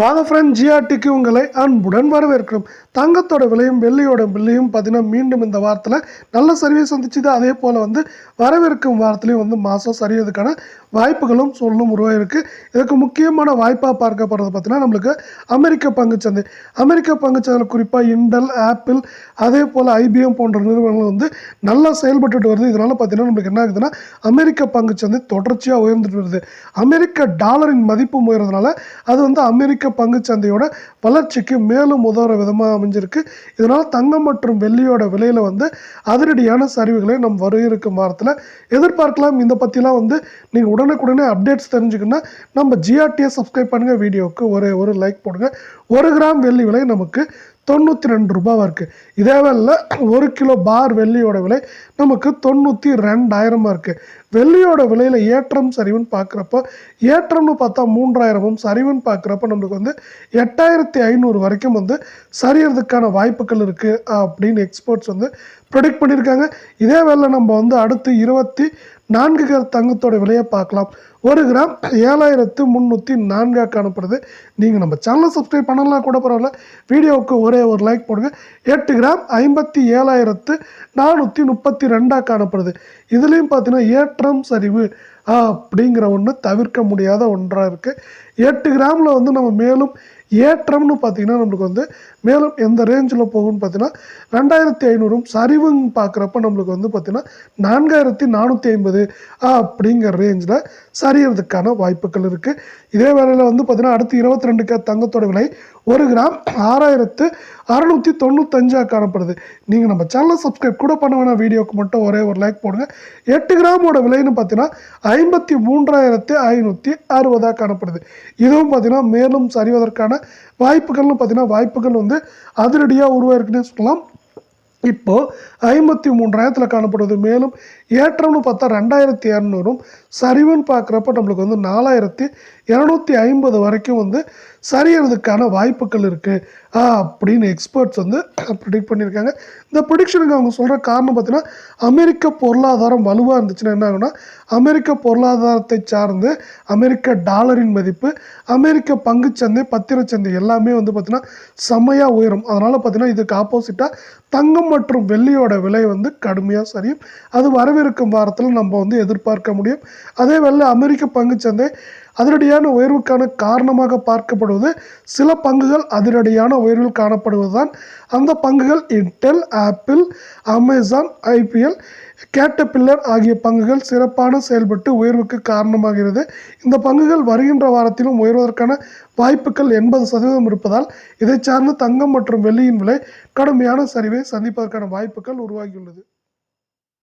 வாங்க ஃப்ரெண்ட் ஜிஆர்டிக்கு உங்களை அன்புடன் வரவேற்கிறோம். தங்கத்தோட விலையும் வெள்ளியோட விலையும் பார்த்தீங்கன்னா மீண்டும் இந்த வாரத்தில் நல்ல சரிவை சந்திச்சுது அதே போல் வந்து வரவிருக்கும் வாரத்துலையும் வந்து மாதம் சரியதுக்கான வாய்ப்புகளும் சொல்லும் உருவாயிருக்கு. இதுக்கு முக்கியமான வாய்ப்பாக பார்க்கப்படுறது பார்த்தீங்கன்னா நம்மளுக்கு அமெரிக்க பங்குச்சந்தை. அமெரிக்க பங்குச்சந்தையில் குறிப்பாக இண்டல் ஆப்பிள் அதே போல் ஐபிஎம் போன்ற நிறுவனங்கள் வந்து நல்லா செயல்பட்டுட்டு வருது. இதனால் பார்த்தீங்கன்னா நம்மளுக்கு என்ன ஆகுதுன்னா அமெரிக்க பங்குச்சந்தை தொடர்ச்சியாக உயர்ந்துட்டு வருது. அமெரிக்க டாலரின் மதிப்பு உயர்றதுனால அது வந்து அமெரிக்க பங்குச்சந்தையோட வளர்ச்சிக்கு மேலும் உதவுற விதமாக அமைஞ்சிருக்கு. இதனால் தங்கம் மற்றும் வெள்ளியோட விலையில் வந்து அதிரடியான சரிவுகளை நம் வர இருக்கும் வாரத்தில் எதிர்பார்க்கலாம். இந்த பற்றிலாம் வந்து நீங்கள் உடனுக்குடனே அப்டேட்ஸ் தெரிஞ்சுக்கணும்னா நம்ம ஜிஆர்டியை சப்ஸ்கிரைப் பண்ணுங்கள் வீடியோவுக்கு ஒரு ஒரு லைக் போடுங்க. ஒரு கிராம் வெள்ளி விலை நமக்கு தொண்ணூற்றி ரெண்டு ரூபாவாக இருக்குது இதே வேலை ஒரு கிலோ பார் வெள்ளியோட விலை நமக்கு தொண்ணூற்றி ரெண்டாயிரமாக இருக்குது வெள்ளியோட விலையில் ஏற்றம் சரிவுன்னு பார்க்குறப்போ ஏற்றம்னு பார்த்தா மூன்றாயிரமும் சரிவுன்னு பார்க்குறப்ப நம்மளுக்கு வந்து எட்டாயிரத்தி ஐநூறு வரைக்கும் வந்து சரியறதுக்கான வாய்ப்புகள் இருக்குது அப்படின்னு எக்ஸ்பர்ட்ஸ் வந்து ப்ரொடிக்ட் பண்ணியிருக்காங்க. இதே வேலை நம்ம வந்து அடுத்து இருபத்தி நான்கு கிராம் தங்கத்தோட விலையை பார்க்கலாம். ஒரு கிராம் ஏழாயிரத்து முந்நூற்றி நான்காக காணப்படுது நீங்கள் நம்ம சேனலை சப்ஸ்கிரைப் பண்ணலாம் கூட பரவாயில்ல. வீடியோவுக்கு ஒரே ஒரு லைக் போடுங்க. எட்டு கிராம் ஐம்பத்தி ஏழாயிரத்து நானூற்றி முப்பத்தி ரெண்டாக காணப்படுது இதுலேயும் பார்த்தீங்கன்னா ஏற்றம் சரிவு அப்படிங்கிற ஒன்று தவிர்க்க முடியாத ஒன்றாக இருக்குது எட்டு கிராமில் வந்து நம்ம மேலும் ஏற்றம்னு பார்த்தீங்கன்னா நம்மளுக்கு வந்து மேலும் எந்த ரேஞ்சில் போகும்னு பார்த்தீங்கன்னா ரெண்டாயிரத்தி ஐநூறும் சரிவுன்னு பார்க்குறப்ப நம்மளுக்கு வந்து பார்த்திங்கன்னா நான்காயிரத்தி நானூற்றி ஐம்பது அப்படிங்கிற ரேஞ்சில் சரியறதுக்கான வாய்ப்புகள் இருக்குது இதே வேளையில் வந்து பார்த்திங்கன்னா அடுத்து இருபத்தி ரெண்டு கே தங்கத்தோட விலை ஒரு கிராம் ஆறாயிரத்து அறநூற்றி தொண்ணூத்தஞ்சாக காணப்படுது. நீங்கள் நம்ம சேனலை சப்ஸ்கிரைப் கூட பண்ண வேணாம். வீடியோக்கு மட்டும் ஒரே ஒரு லைக் போடுங்க. எட்டு கிராமோட விலைன்னு பார்த்தீங்கன்னா ஐம்பத்தி மூன்றாயிரத்து ஐநூற்றி அறுபதாக காணப்படுது. இதுவும் பார்த்திங்கன்னா மேலும் சரிவதற்கான வாய்ப்புகள்னு பார்த்தீங்கன்னா வாய்ப்புகள் வந்து அதிரடியாக உருவாயிருக்குன்னே சொல்லலாம். இப்போது ஐம்பத்தி மூன்றாயிரத்தில் காணப்படுவது. மேலும் ஏற்றம்னு பார்த்தா ரெண்டாயிரத்தி இரநூறும் சரிவுன்னு பார்க்குறப்ப நம்மளுக்கு வந்து நாலாயிரத்தி இரநூத்தி ஐம்பது வரைக்கும் வந்து சரியறதுக்கான வாய்ப்புகள் இருக்குது அப்படின்னு எக்ஸ்பர்ட்ஸ் வந்து ப்ரிடிக்ட் பண்ணியிருக்காங்க. இந்த ப்ரிடிக்ஷனுக்கு அவங்க சொல்கிற காரணம் பார்த்தீங்கன்னா அமெரிக்க பொருளாதாரம் வலுவாக இருந்துச்சுன்னா என்ன ஆகுனா அமெரிக்க பொருளாதாரத்தை சார்ந்து அமெரிக்க டாலரின் மதிப்பு அமெரிக்க பங்குச்சந்தை பத்திரச்சந்தை எல்லாமே வந்து பார்த்திங்கன்னா செம்மையாக உயரும். அதனால் பார்த்தீங்கன்னா இதுக்கு ஆப்போசிட்டாக தங்கம் மற்றும் வெள்ளியோட விலை வந்து கடுமையாக சரியும். அது வரவே வரவிருக்கும் வாரத்தில் நம்ம வந்து எதிர்பார்க்க முடியும். அதே வேளை அமெரிக்க பங்குச்சந்தை அதிரடியான உயர்வுக்கான காரணமாக பார்க்கப்படுவது சில பங்குகள் அதிரடியான உயர்வில் காணப்படுவதுதான். அந்த பங்குகள் Intel Apple Amazon IBM Caterpillar ஆகிய பங்குகள் சிறப்பான செயல்பட்டு உயர்வுக்கு காரணமாகிறது. இந்த பங்குகள் வருகின்ற வாரத்திலும் உயர்வதற்கான வாய்ப்புகள் எண்பது சதவீதம் இருப்பதால் இதை சார்ந்து தங்கம் மற்றும் வெள்ளியின் விலை கடுமையான சரிவை சந்திப்பதற்கான வாய்ப்புகள் உருவாகியுள்ளது.